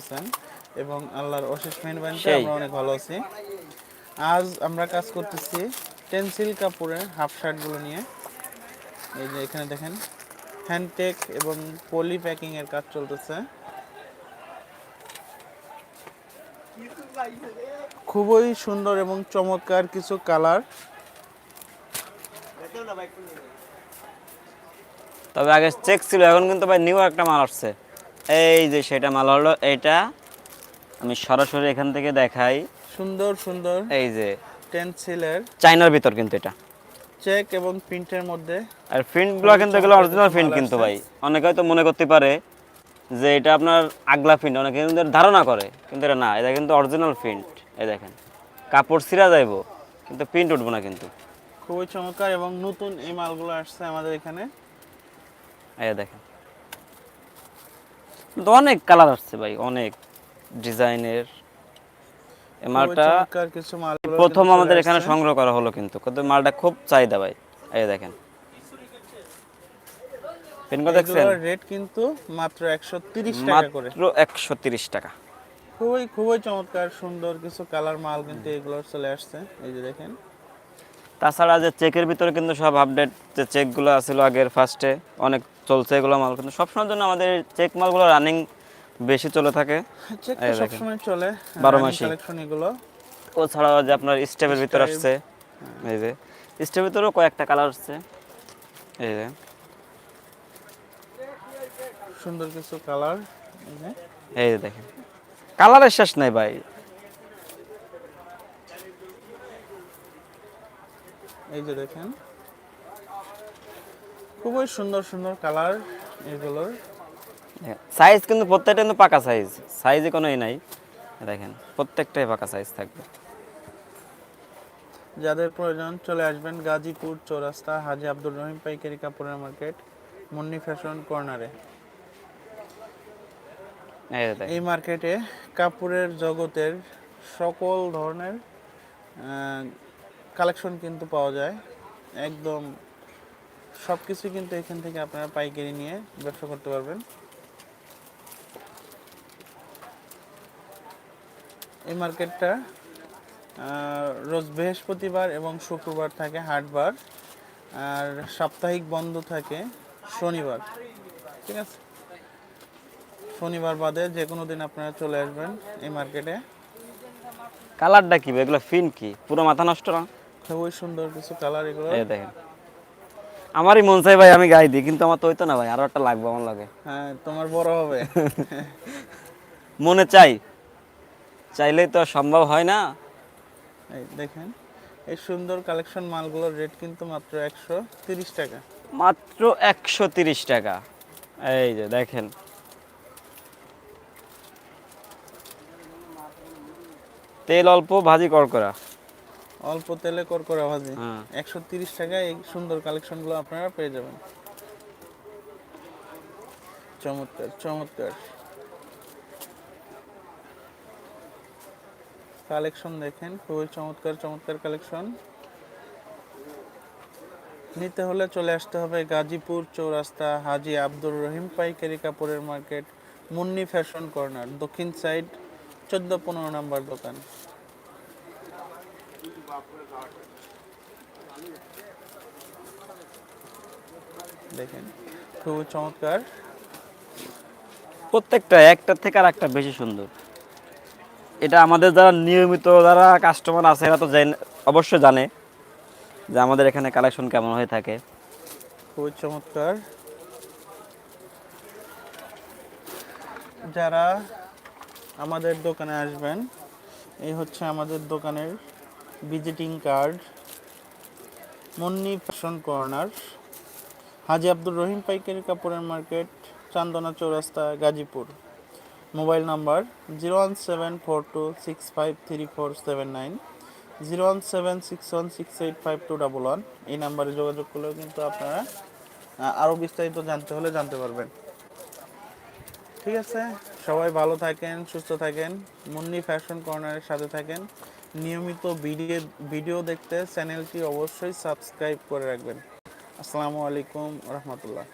আছেন এবং আল্লাহর অশেষ মেহরবানিতে। আমরা অনেক ভালো আছি। আজ আমরা কাজ করতেছি টেন্সিল কাপড়ের হাফ শার্টগুলো নিয়ে। এই যে এখানে দেখেন হ্যান্ডটেক এবং পলি প্যাকিং এর কাজ চলতেছে। খুবই সুন্দর এবং চমৎকার কিছু কালার। তবে আগে চেক ছিল এখন কিন্তু ভাই নিউ একটা মাল আসছে। এই যে সেটা মাল হলো এইটা আমি সরাসরি এখান থেকে দেখাই। সুন্দর সুন্দর। এই যে। টেন্সিলের চাইনার ভিতর কিন্তু এটা। চেক এবং প্রিন্টের মধ্যে। আর প্রিন্টগুলো কিন্তু এগুলো অরিজিনাল প্রিন্ট কিন্তু ভাই। অনেকে হয়তো মনে করতে পারে যে এটা আপনার আগলা প্রিন্ট অনেকে কিন্তু ধারণা করে কিন্তু এটা না এটা কিন্তু অরিজিনাল প্রিন্ট এই দেখেন কাপড় ছিঁড়া যাইব কিন্তু প্রিন্ট উঠবো না কিন্তু। খুবই চমৎকার এবং নতুন এই মালগুলো আসছে আমাদের এখানে। এই দেখেন। অনেক কালার আসছে ভাই অনেক ডিজাইনের। মালটা প্রথম আমাদের এখানে সংগ্রহ করা হলো কিন্তু কিন্তু মালটা খুব চাহিদা ভাই এই দেখেন। পেনগুলো দেখছেন? রেট কিন্তু মাত্র একশো তিরিশ টাকা করে। মাত্র একশো তিরিশ টাকা। খুবই খুবই চমৎকার সুন্দর কিছু কালার মাল কিন্তু এগুলো চলে আসছে এই যে দেখেন। তাছাড়া যে চেকের ভিতরে কিন্তু সব আপডেট যে চেকগুলো আছিল আগের ফার্স্টে অনেক চলছে এগুলো মাল কিন্তু সবসময়ের জন্য আমাদের চেক মালগুলো রানিং বেশি চলে থাকে। চেক দেখেন। সবসময় চলে। কালেকশন এগুলো। ও ছাড়াও যে আপনার স্টেপের ভিতরে আসছে এই যে। স্টেপের ভিতরেও কয়েকটা কালার আসছে। এই যে। সুন্দর কিছু কালার এই যে দেখেন। কালারের শেষ নাই ভাই। এই যে দেখেন। খুবই সুন্দর সুন্দর কালার এগুলোর। সাইজ কিন্তু প্রত্যেকটা কিন্তু পাকা সাইজ সাইজে কোনো নাই। দেখেন প্রত্যেকটাই পাকা সাইজ থাকবে। যাদের প্রয়োজন চলে আসবেন গাজীপুর চৌরাস্তা হাজি আব্দুর রহিম পাইকারি কাপড়ের মার্কেট মুন্নি ফ্যাশন কর্নারে এই মার্কেটে কাপড়ের জগতের সকল ধরনের কালেকশন কিন্তু পাওয়া যায়। একদম সব কিছু কিন্তু এখান থেকে আপনারা পাইকারি নিয়ে ব্যবসা করতে পারবেন। এই মার্কেটটা রোজ বৃহস্পতিবার এবং শুক্রবার থাকে হাটবার আর সাপ্তাহিক বন্ধ থাকে শনিবার। ঠিক আছে? শনিবার বাদে যে কোনো দিন আপনারা চলে আসবেন এই মার্কেটে। কালারটা কি? এগুলো ফিন কি? পুরো মাথা নষ্ট না? খুবই সুন্দর কিছু কালার এগুলো। এই দেখেন। আমারই মন চাই ভাই আমি গাই দিই কিন্তু আমার তো হইতো না ভাই আরও একটা লাগবে আমার লাগে। হ্যাঁ তোমার বড় হবে। মনে চাই। চাইলেই তো সম্ভব হয় না। এই দেখেন এই সুন্দর কালেকশন মালগুলোর রেট কিন্তু মাত্র একশো তিরিশ টাকা। মাত্র একশো তিরিশ টাকা। এই যে দেখেন। তেল অল্প ভাজি করকরা অল্প তেলে করকরা ভাজি। হ্যাঁ। একশো তিরিশ টাকায় এই সুন্দর কালেকশনগুলো আপনারা পেয়ে যাবেন। চমৎকার চমৎকার। কালেকশন দেখেন খুবই চমৎকার চমৎকার কালেকশন। নিতে হলে চলে আসতে হবে গাজীপুর চৌরাস্তা হাজি আব্দুর রহিম পাইকারি কাপড়ের মার্কেট মুন্নি ফ্যাশন কর্নার দক্ষিণ সাইড চোদ্দ পনেরো নাম্বার দোকান। দেখেন খুবই চমৎকার। প্রত্যেকটা একটা থেকে আর একটা বেশি সুন্দর। এটা আমাদের যারা নিয়মিত যারা কাস্টমার আছে এরা তো জেন- অবশ্যই জানে যে আমাদের এখানে কালেকশন কেমন হয়ে থাকে। খুবই চমৎকার। যারা আমাদের দোকানে আসবেন এই হচ্ছে আমাদের দোকানের visiting card Munni fashion corner Haji Abdur Rahim পাইকারি কাপড়ের market Chandna Chowrasta Gazipur mobile number zero one seven four two six five three four seven nine zero one seven six one six eight five two double one এই নাম্বারে যোগাযোগ করলেও কিন্তু আপনারা আরও বিস্তারিত জানতে হলে জানতে পারবেন। ঠিক আছে? সবাই ভালো থাকেন, সুস্থ থাকেন মুন্নি ফ্যাশন কর্নারের সাথে থাকেন। নিয়মিত ভিডিও ভিডিও দেখতে চ্যানেলটি অবশ্যই সাবস্ক্রাইব করে রাখবেন। আসসালামু আলাইকুম রহমতুল্লাহ।